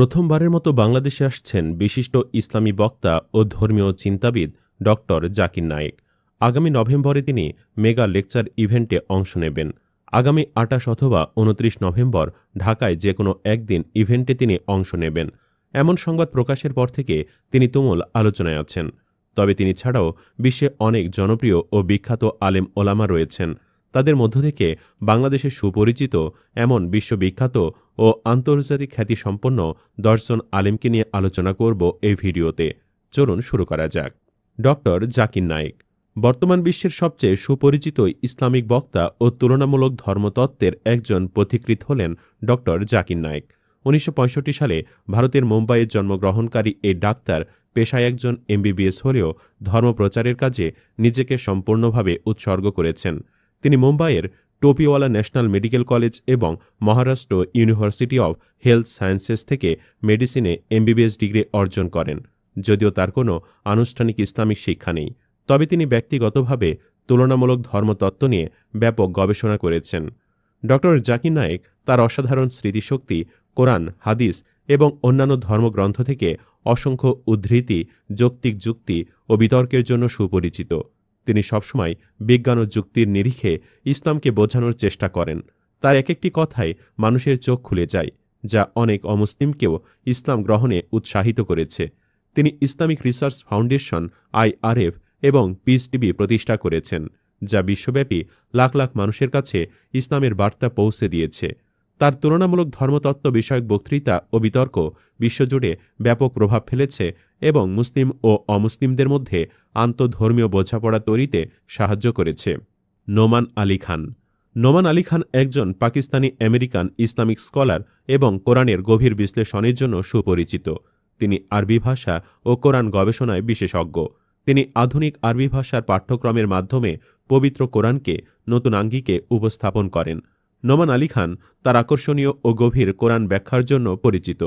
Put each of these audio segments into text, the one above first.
প্রথমবারের মতো বাংলাদেশে আসছেন বিশিষ্ট ইসলামী বক্তা ও ধর্মীয় চিন্তাবিদ ডক্টর জাকির নায়েক। আগামী নভেম্বরে তিনি মেগা লেকচার ইভেন্টে অংশ নেবেন। আগামী আটাশ অথবা উনত্রিশ নভেম্বর ঢাকায় যে কোনো একদিন ইভেন্টে তিনি অংশ নেবেন। এমন সংবাদ প্রকাশের পর থেকে তিনি তুমুল আলোচনায় আছেন। তবে তিনি ছাড়াও বিশ্বে অনেক জনপ্রিয় ও বিখ্যাত আলেম ওলামা রয়েছেন। তাদের মধ্য থেকে বাংলাদেশে সুপরিচিত এমন বিশ্ববিখ্যাত ও আন্তর্জাতিক খ্যাতিসম্পন্ন দশজন আলেমকে নিয়ে আলোচনা করব এই ভিডিওতে। চলুন শুরু করা যাক। ডক্টর জাকির নায়েক, বর্তমান বিশ্বের সবচেয়ে সুপরিচিত ইসলামিক বক্তা ও তুলনামূলক ধর্মতত্ত্বের একজন পথিকৃত হলেন ডক্টর জাকির নায়েক। উনিশশো পঁয়ষট্টি সালে ভারতের মুম্বাইয়ে জন্মগ্রহণকারী এই ডাক্তার পেশায় একজন এমবিবিএস হলেও ধর্মপ্রচারের কাজে নিজেকে সম্পূর্ণভাবে উৎসর্গ করেছেন। তিনি মুম্বাইয়ের টোপিওয়ালা ন্যাশনাল মেডিকেল কলেজ এবং Maharashtra university of health sciences থেকে মেডিসিনে এমবিবিএস ডিগ্রি অর্জন করেন, যদিও তার কোনো আনুষ্ঠানিক ইসলামিক শিক্ষা নেই। তবে তিনি ব্যক্তিগতভাবে তুলনামূলক ধর্মতত্ত্ব নিয়ে ব্যাপক গবেষণা করেছেন। ড. জাকির নায়েক তার অসাধারণ স্মৃতিশক্তি, কোরআন, হাদিস এবং অন্যান্য ধর্মগ্রন্থ থেকে অসংখ্য উদ্ধৃতি, যৌক্তিক যুক্তি ও বিতর্কের জন্য সুপরিচিত। তিনি সবসময় বিজ্ঞান ও যুক্তির নিরিখে ইসলামকে বোঝানোর চেষ্টা করেন। তার এক একটি কথায় মানুষের চোখ খুলে যায়, যা অনেক অমুসলিমকেও ইসলাম গ্রহণে উৎসাহিত করেছে। তিনি ইসলামিক রিসার্চ ফাউন্ডেশন, আইআরএফ এবং পিস টিভি প্রতিষ্ঠা করেছেন, যা বিশ্বব্যাপী লাখ লাখ মানুষের কাছে ইসলামের বার্তা পৌঁছে দিয়েছে। তার তুলনামূলক ধর্মতত্ত্ব বিষয়ক বক্তৃতা ও বিতর্ক বিশ্বজুড়ে ব্যাপক প্রভাব ফেলেছে এবং মুসলিম ও অমুসলিমদের মধ্যে আন্তধর্মীয় বোঝাপড়া তৈরিতে সাহায্য করেছে। নোমান আলী খান। নোমান আলী খান একজন পাকিস্তানি আমেরিকান ইসলামিক স্কলার এবং কোরআনের গভীর বিশ্লেষণের জন্য সুপরিচিত। তিনি আরবি ভাষা ও কোরআন গবেষণায় বিশেষজ্ঞ। তিনি আধুনিক আরবি ভাষার পাঠ্যক্রমের মাধ্যমে পবিত্র কোরআনকে নতুন আঙ্গিকে উপস্থাপন করেন। নোমান আলী খান তার আকর্ষণীয় ও গভীর কোরআন ব্যাখ্যার জন্য পরিচিত।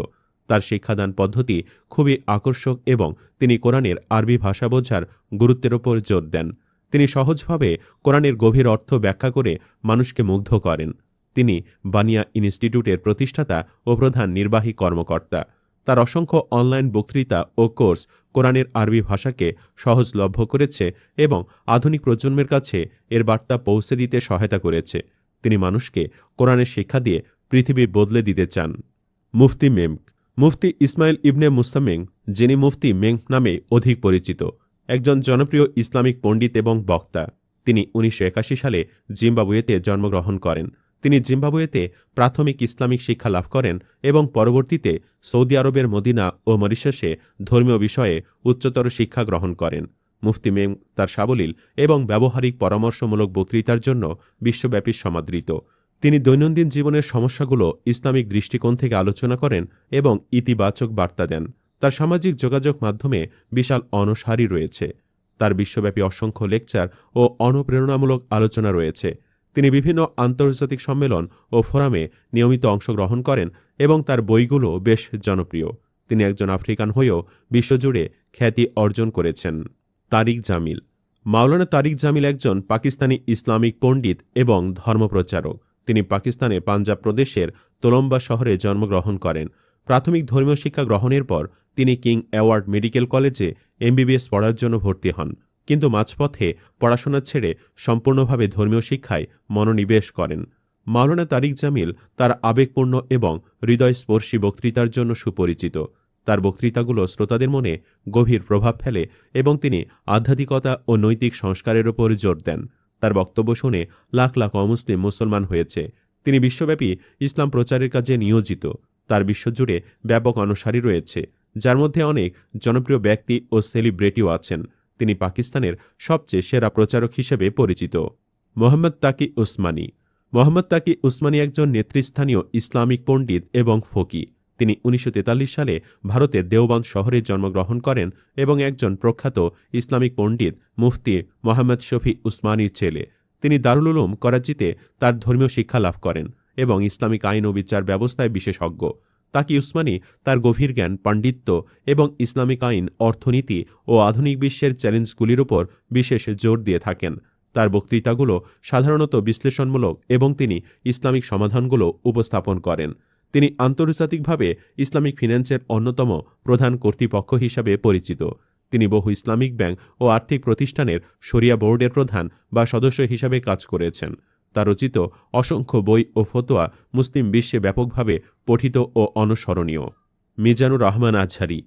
তার শিক্ষাদান পদ্ধতি খুবই আকর্ষক এবং তিনি কোরআনের আরবি ভাষা বোঝার গুরুত্বের ওপর জোর দেন। তিনি সহজভাবে কোরআনের গভীর অর্থ ব্যাখ্যা করে মানুষকে মুগ্ধ করেন। তিনি বানিয়া ইনস্টিটিউটের প্রতিষ্ঠাতা ও প্রধান নির্বাহী কর্মকর্তা। তার অসংখ্য অনলাইন বক্তৃতা ও কোর্স কোরআনের আরবি ভাষাকে সহজলভ্য করেছে এবং আধুনিক প্রজন্মের কাছে এর বার্তা পৌঁছে দিতে সহায়তা করেছে। তিনি মানুষকে কোরআনের শিক্ষা দিয়ে পৃথিবী বদলে দিতে চান। মুফতি মেমক। মুফতি ইসমাইল ইবনে মুস্তামেং, যিনি মুফতি মেং নামে অধিক পরিচিত, একজন জনপ্রিয় ইসলামিক পণ্ডিত এবং বক্তা। তিনি উনিশশো একাশি সালে জিম্বাবুয়েতে জন্মগ্রহণ করেন। তিনি জিম্বাবুয়েতে প্রাথমিক ইসলামিক শিক্ষা লাভ করেন এবং পরবর্তীতে সৌদি আরবের মদিনা ও মরিশাসে ধর্মীয় বিষয়ে উচ্চতর শিক্ষা গ্রহণ করেন। মুফতি মেম তার সাবলীল এবং ব্যবহারিক পরামর্শমূলক বক্তৃতার জন্য বিশ্বব্যাপী সমাদৃত। তিনি দৈনন্দিন জীবনের সমস্যাগুলো ইসলামিক দৃষ্টিকোণ থেকে আলোচনা করেন এবং ইতিবাচক বার্তা দেন। তার সামাজিক যোগাযোগ মাধ্যমে বিশাল অনসারী রয়েছে। তার বিশ্বব্যাপী অসংখ্য লেকচার ও অনুপ্রেরণামূলক আলোচনা রয়েছে। তিনি বিভিন্ন আন্তর্জাতিক সম্মেলন ও ফোরামে নিয়মিত অংশগ্রহণ করেন এবং তার বইগুলো বেশ জনপ্রিয়। তিনি একজন আফ্রিকান হয়েও বিশ্বজুড়ে খ্যাতি অর্জন করেছেন। তারিক জামিল। মাওলানা তারিক জামিল একজন পাকিস্তানি ইসলামিক পণ্ডিত এবং ধর্মপ্রচারক। তিনি পাকিস্তানের পাঞ্জাব প্রদেশের তোলম্বা শহরে জন্মগ্রহণ করেন। প্রাথমিক ধর্মীয় শিক্ষা গ্রহণের পর তিনি কিং অ্যাওয়ার্ড মেডিকেল কলেজে এমবিবিএস পড়ার জন্য ভর্তি হন। কিন্তু মাঝপথে পড়াশোনা ছেড়ে সম্পূর্ণভাবে ধর্মীয় শিক্ষায় মনোনিবেশ করেন। মাওলানা তারিক জামিল তার আবেগপূর্ণ এবং হৃদয়স্পর্শী বক্তৃতার জন্য সুপরিচিত। তার বক্তৃতাগুলো শ্রোতাদের মনে গভীর প্রভাব ফেলে এবং তিনি আধ্যাত্মিকতা ও নৈতিক সংস্কারের ওপর জোর দেন। তার বক্তব্য শুনে লাখ লাখ অমুসলিম মুসলমান হয়েছে। তিনি বিশ্বব্যাপী ইসলাম প্রচারের কাজে নিয়োজিত। তার বিশ্বজুড়ে ব্যাপক অনুসারী রয়েছে, যার মধ্যে অনেক জনপ্রিয় ব্যক্তি ও সেলিব্রিটিও আছেন। তিনি পাকিস্তানের সবচেয়ে সেরা প্রচারক হিসেবে পরিচিত। মোহাম্মদ তাকি উসমানী। মোহাম্মদ তাকি উসমানী একজন নেতৃস্থানীয় ইসলামিক পণ্ডিত এবং ফকি। তিনি উনিশশো তেতাল্লিশ সালে ভারতের দেওবান শহরে জন্মগ্রহণ করেন এবং একজন প্রখ্যাত ইসলামিক পণ্ডিত মুফতি মোহাম্মদ শফি উসমানির ছেলে। তিনি দারুল উলুম করাচিতে তার ধর্মীয় শিক্ষা লাভ করেন এবং ইসলামিক আইন ও বিচার ব্যবস্থায় বিশেষজ্ঞ। তাকি উসমানী তার গভীর জ্ঞান, পাণ্ডিত্য এবং ইসলামিক আইন, অর্থনীতি ও আধুনিক বিশ্বের চ্যালেঞ্জগুলির উপর বিশেষ জোর দিয়ে থাকেন। তার বক্তৃতাগুলো সাধারণত বিশ্লেষণমূলক এবং তিনি ইসলামিক সমাধানগুলো উপস্থাপন করেন। তিনি আন্তর্জাতিকভাবে ইসলামিক ফিন্যান্সের অন্যতম প্রধান কর্তৃপক্ষ হিসাবে পরিচিত। তিনি বহু ইসলামিক ব্যাংক ও আর্থিক প্রতিষ্ঠানের শরিয়া বোর্ডের প্রধান বা সদস্য হিসাবে কাজ করেছেন। তার রচিত অসংখ্য বই ও ফতোয়া মুসলিম বিশ্বে ব্যাপকভাবে পঠিত ও অনুসরণীয়। মিজানুর রহমান আজহারি।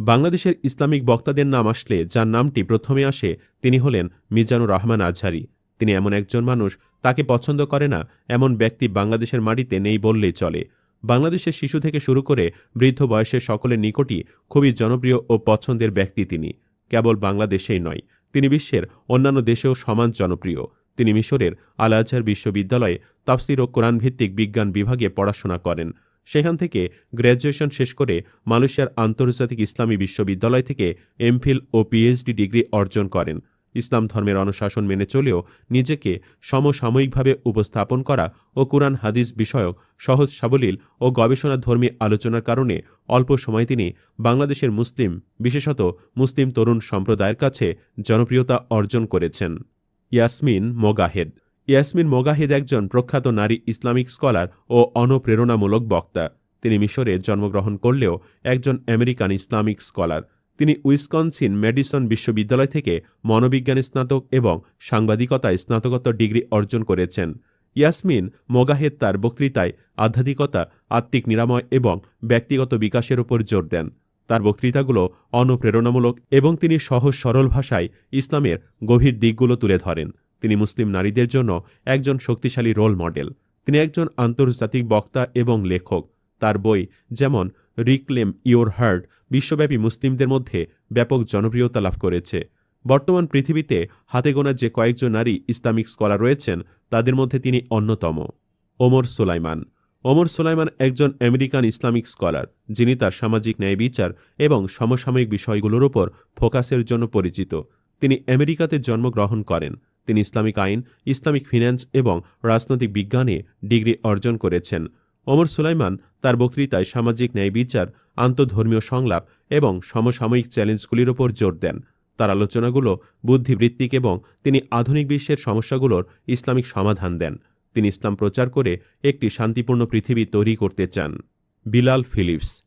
বাংলাদেশের ইসলামিক বক্তাদের নাম আসলে যার নামটি প্রথমে আসে তিনি হলেন মিজানুর রহমান আজহারি। তিনি এমন একজন মানুষ, তাকে পছন্দ করে না, এমন ব্যক্তি বাংলাদেশের মাটিতে নেই বললেই চলে। বাংলাদেশের শিশু থেকে শুরু করে বৃদ্ধ বয়সের সকলের নিকটই খুবই জনপ্রিয় ও পছন্দের ব্যক্তি তিনি। কেবল বাংলাদেশেই নয়, তিনি বিশ্বের অন্যান্য দেশেও সমান জনপ্রিয়। তিনি মিশরের আল আজহার বিশ্ববিদ্যালয়ে তাফসির ও কোরআন ভিত্তিক বিজ্ঞান বিভাগে পড়াশোনা করেন। সেখান থেকে গ্র্যাজুয়েশন শেষ করে মালয়েশিয়ার আন্তর্জাতিক ইসলামী বিশ্ববিদ্যালয় থেকে এমফিল ও পিএইচডি ডিগ্রি অর্জন করেন। ইসলাম ধর্মের অনুশাসন মেনে চলেও নিজেকে সমসাময়িকভাবে উপস্থাপন করা ও কোরআন, হাদিস বিষয়ক সহজ সাবলীল ও গবেষণাধর্মী আলোচনার কারণে অল্প সময় তিনি বাংলাদেশের মুসলিম, বিশেষত মুসলিম তরুণ সম্প্রদায়ের কাছে জনপ্রিয়তা অর্জন করেছেন। ইয়াসমিন মোগাহেদ। ইয়াসমিন মোগাহেদ একজন প্রখ্যাত নারী ইসলামিক স্কলার ও অনুপ্রেরণামূলক বক্তা। তিনি মিশরে জন্মগ্রহণ করলেও একজন আমেরিকান ইসলামিক স্কলার। তিনি উইসকনসিন মেডিসন বিশ্ববিদ্যালয় থেকে মনোবিজ্ঞানে স্নাতক এবং সাংবাদিকতায় স্নাতকোত্তর ডিগ্রি অর্জন করেছেন। ইয়াসমিন মোগাহেদ তার বক্তৃতায় আধ্যাত্মিকতা, আত্মিক নিরাময় এবং ব্যক্তিগত বিকাশের উপর জোর দেন। তার বক্তৃতাগুলো অনুপ্রেরণামূলক এবং তিনি সহজ সরল ভাষায় ইসলামের গভীর দিকগুলো তুলে ধরেন। তিনি মুসলিম নারীদের জন্য একজন শক্তিশালী রোল মডেল। তিনি একজন আন্তর্জাতিক বক্তা এবং লেখক। তার বই যেমন রিক্লেম ইওর হার্ট বিশ্বব্যাপী মুসলিমদের মধ্যে ব্যাপক জনপ্রিয়তা লাভ করেছে। বর্তমান পৃথিবীতে হাতে গোনা যে কয়েকজন নারী ইসলামিক স্কলার রয়েছেন, তাদের মধ্যে তিনি অন্যতম। ওমর সোলাইমান। ওমর সোলাইমান একজন আমেরিকান ইসলামিক স্কলার, যিনি তার সামাজিক ন্যায় বিচার এবং সমসাময়িক বিষয়গুলোর উপর ফোকাসের জন্য পরিচিত। তিনি আমেরিকাতে জন্মগ্রহণ করেন। তিনি ইসলামিক আইন, ইসলামিক ফিন্যান্স এবং রাজনৈতিক বিজ্ঞানে ডিগ্রি অর্জন করেছেন। ওমর সুলাইমান তার বক্তৃতায় সামাজিক ন্যায় বিচার, আন্তধর্মীয় সংলাপ এবং সমসাময়িক চ্যালেঞ্জগুলির ওপর জোর দেন। তার আলোচনাগুলো বুদ্ধিবৃত্তিক এবং তিনি আধুনিক বিশ্বের সমস্যাগুলোর ইসলামিক সমাধান দেন। তিনি ইসলাম প্রচার করে একটি শান্তিপূর্ণ পৃথিবী তৈরি করতে চান। Bilal Philips.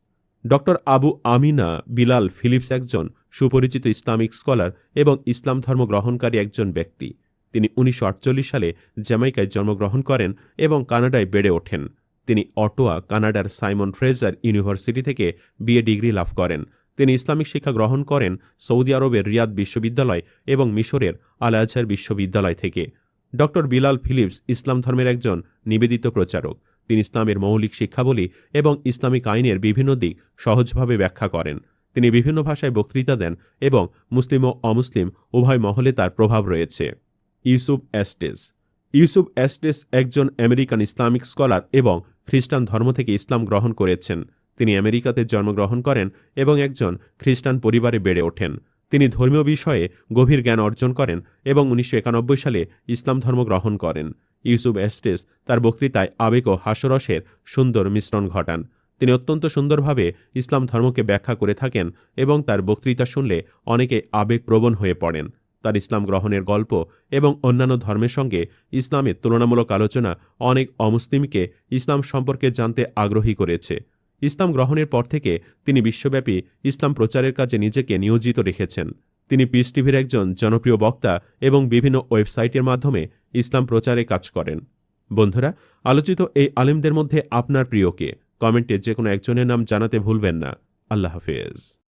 Doctor Abu Ameenah Bilal Philips একজন সুপরিচিত ইসলামিক স্কলার এবং ইসলাম ধর্ম গ্রহণকারী একজন ব্যক্তি। তিনি উনিশশো আটচল্লিশ সালে জ্যামাইকায় জন্মগ্রহণ করেন এবং কানাডায় বেড়ে ওঠেন। তিনি অটোয়া, কানাডার সাইমন ফ্রেজার ইউনিভার্সিটি থেকে বিএ ডিগ্রি লাভ করেন। তিনি ইসলামিক শিক্ষা গ্রহণ করেন সৌদি আরবের রিয়াদ বিশ্ববিদ্যালয় এবং মিশরের আল আজহার বিশ্ববিদ্যালয় থেকে। ড. বিলাল ফিলিপস ইসলাম ধর্মের একজন নিবেদিত প্রচারক। তিনি ইসলামের মৌলিক শিক্ষাবলী এবং ইসলামিক আইনের বিভিন্ন দিক সহজভাবে ব্যাখ্যা করেন। তিনি বিভিন্ন ভাষায় বক্তৃতা দেন এবং মুসলিম ও অমুসলিম উভয় মহলে তার প্রভাব রয়েছে। ইউসুফ অ্যাস্টেস ইউসুফ অ্যাস্টেস একজন আমেরিকান ইসলামিক স্কলার এবং খ্রিস্টান ধর্ম থেকে ইসলাম গ্রহণ করেছেন। তিনি আমেরিকাতে জন্মগ্রহণ করেন এবং একজন খ্রিস্টান পরিবারে বেড়ে ওঠেন। তিনি ধর্মীয় বিষয়ে গভীর জ্ঞান অর্জন করেন এবং উনিশশো একানব্বই সালে ইসলাম ধর্ম গ্রহণ করেন। ইউসুফ এস্টেস তার বক্তৃতায় আবেগ ও হাস্যরসের সুন্দর মিশ্রণ ঘটান। তিনি অত্যন্ত সুন্দরভাবে ইসলাম ধর্মকে ব্যাখ্যা করে থাকেন এবং তার বক্তৃতা শুনলে অনেকে আবেগপ্রবণ হয়ে পড়েন। তার ইসলাম গ্রহণের গল্প এবং অন্যান্য ধর্মের সঙ্গে ইসলামের তুলনামূলক আলোচনা অনেক অমুসলিমকে ইসলাম সম্পর্কে জানতে আগ্রহী করেছে। ইসলাম গ্রহণের পর থেকে তিনি বিশ্বব্যাপী ইসলাম প্রচারের কাজে নিজেকে নিয়োজিত রেখেছেন। তিনি পিস টিভির একজন জনপ্রিয় বক্তা এবং বিভিন্ন ওয়েবসাইটের মাধ্যমে ইসলাম প্রচারে কাজ করেন। বন্ধুরা, আলোচিত এই আলেমদের মধ্যে আপনার প্রিয়কে কমেন্টে যে কোনো একজনের নাম জানাতে ভুলবেন না। আল্লাহ হাফেজ।